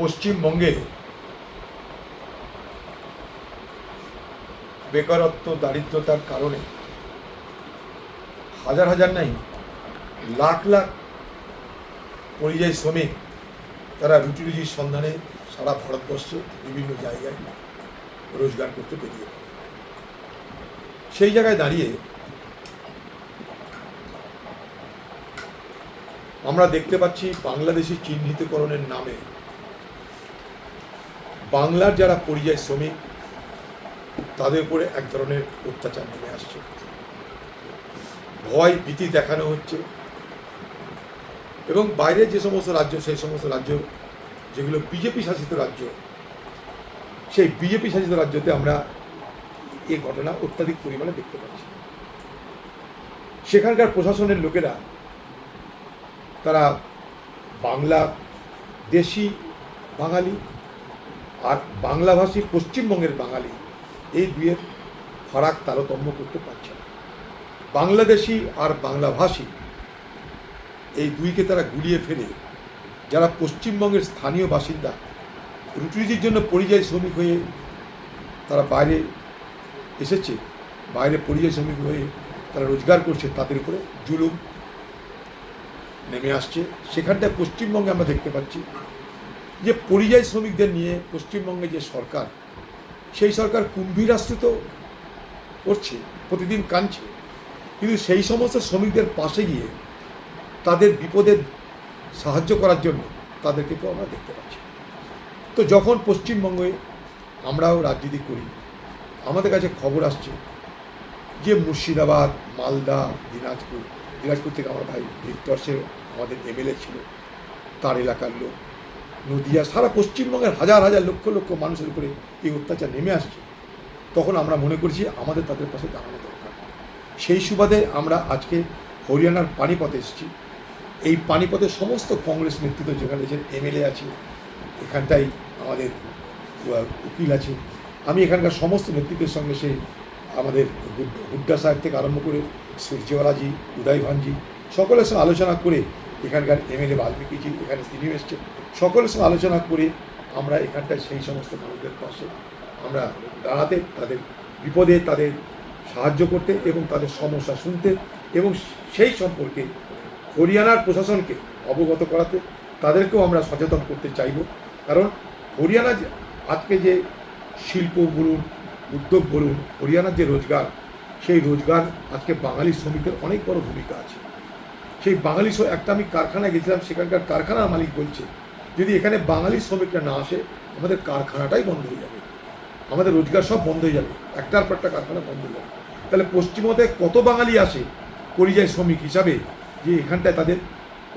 পশ্চিমবঙ্গে বেকারত্ব, দারিদ্রতার কারণে হাজার হাজার নাই, লাখ লাখ পরিযায়ী শ্রমিক তারা রুটি রুজির সন্ধানে সারা ভারতবর্ষে বিভিন্ন জায়গায় রোজগার করতে পড়ে। সেই জায়গায় দাঁড়িয়ে আমরা দেখতে পাচ্ছি বাংলাদেশি চিহ্নিতকরণের নামে বাংলার যারা পরিযায়ী শ্রমিক, তাদের উপরে এক ধরনের অত্যাচার নেমে আসছে। ভয়, ভীতি দেখানো হচ্ছে। এবং বাইরে যে সমস্ত রাজ্য, সেই সমস্ত রাজ্য, যেগুলো বিজেপি শাসিত রাজ্য, সেই বিজেপি শাসিত রাজ্যতে আমরা এই ঘটনা অত্যাধিক পরিমাণে দেখতে পাচ্ছি। সেখানকার প্রশাসনের লোকেরা তারা বাংলা দেশি বাঙালি আর বাংলাভাষী পশ্চিমবঙ্গের বাঙালি, এই দুয়ের ফারাক তারতম্য করতে পারছে না। বাংলাদেশি আর বাংলাভাষী, এই দুইকে তারা গুলিয়ে ফেলে। যারা পশ্চিমবঙ্গের স্থানীয় বাসিন্দা রুটির জন্য পরিযায়ী শ্রমিক হয়ে তারা বাইরে এসেছে, বাইরে পরিযায়ী শ্রমিক হয়ে তারা রোজগার করছে, তাদের উপরে জুলুম। নেমে আসছে। সেখানটায় পশ্চিমবঙ্গে আমরা দেখতে পাচ্ছি যে পরিযায়ী শ্রমিকদের নিয়ে পশ্চিমবঙ্গে যে সরকার, সেই সরকার কুম্ভীর আশ্রিত করছে, প্রতিদিন কাঁদছে। কিন্তু সেই সমস্ত শ্রমিকদের পাশে গিয়ে তাদের বিপদে সাহায্য করার জন্য তাদেরকে তো আমরা দেখতে পাচ্ছি তো যখন পশ্চিমবঙ্গে আমরাও রাজনীতি করি, আমাদের কাছে খবর আসছে যে মুর্শিদাবাদ, মালদা, দিনাজপুর দিনাজপুর থেকে আমার ভাই ভিক্টর সে আমাদের এমএলএ ছিল, তার এলাকার লোক। নদীয়া, সারা পশ্চিমবঙ্গের হাজার হাজার লক্ষ লক্ষ মানুষের উপরে এই অত্যাচার নেমে আসছে। তখন আমরা মনে করছি আমাদের তাদের পাশে দাঁড়ানো দরকার। সেই সুবাদে আমরা আজকে হরিয়ানার পানিপথে এসেছি। এই পানিপথের সমস্ত কংগ্রেস নেতৃত্ব যেখানে যে এমএলএ আছে, এখানটাই আমাদের উকিল আছে আমি এখানকার সমস্ত নেতৃত্বের সঙ্গে সেই আমাদের হুড- হুড্ডা সাহেব থেকে আরম্ভ করে সূর্যওয়ালাজি উদয় ভানজি, সকলের সঙ্গে আলোচনা করে এখানকার এমএলএ বাল্মীকিজি এখানে তিনি এসছেন, সকলের সঙ্গে আলোচনা করে আমরা এখানটায় সেই সমস্ত মানুষদের পাশে আমরা দাঁড়াতে, তাদের বিপদে তাদের সাহায্য করতে এবং তাদের সমস্যা শুনতে এবং সেই সম্পর্কে হরিয়ানার প্রশাসনকে অবগত করাতে তাদেরকেও আমরা সচেতন করতে চাইব। কারণ হরিয়ানা আজকে যে শিল্প বলুন উদ্যোগ বলুন হরিয়ানার যে রোজগার, সেই রোজগার আজকে বাঙালি শ্রমিকের অনেক বড় ভূমিকা আছে। সেই বাঙালি একটা আমি কারখানায় গেছিলাম, সেখানকার কারখানার মালিক বলছে, যদি এখানে বাঙালি শ্রমিকরা না আসে, আমাদের কারখানাটাই বন্ধ হয়ে যাবে। আমাদের রোজগার সব বন্ধ হয়ে যাবে। একটার পর একটা কারখানা বন্ধ হয়ে যাবে। তাহলে পশ্চিমবঙ্গে কত বাঙালি আসে পরিযায়ী শ্রমিক হিসাবে, যে এখানটায় তাদের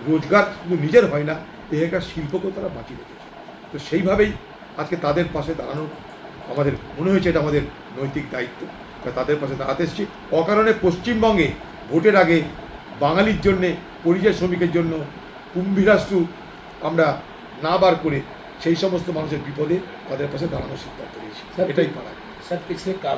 রোজগার শুধু নিজের হয় না, এখানকার শিল্পকেও তারা বাঁচিয়ে রেখেছে। তো সেইভাবেই আজকে তাদের পাশে দাঁড়ানো আমাদের মনে হয়েছে এটা আমাদের নৈতিক দায়িত্ব। তাদের পাশে দাঁড়াতে এসেছি। অকারণে পশ্চিমবঙ্গে ভোটের আগে বাঙালির জন্যে পরিযায়ী শ্রমিকের জন্য কুম্ভীরাস্তু আমরা না বার করে সেই সমস্ত মানুষের বিপদে তাদের পাশে দাঁড়ানোর সিদ্ধান্ত নিয়েছি। এটাই পারা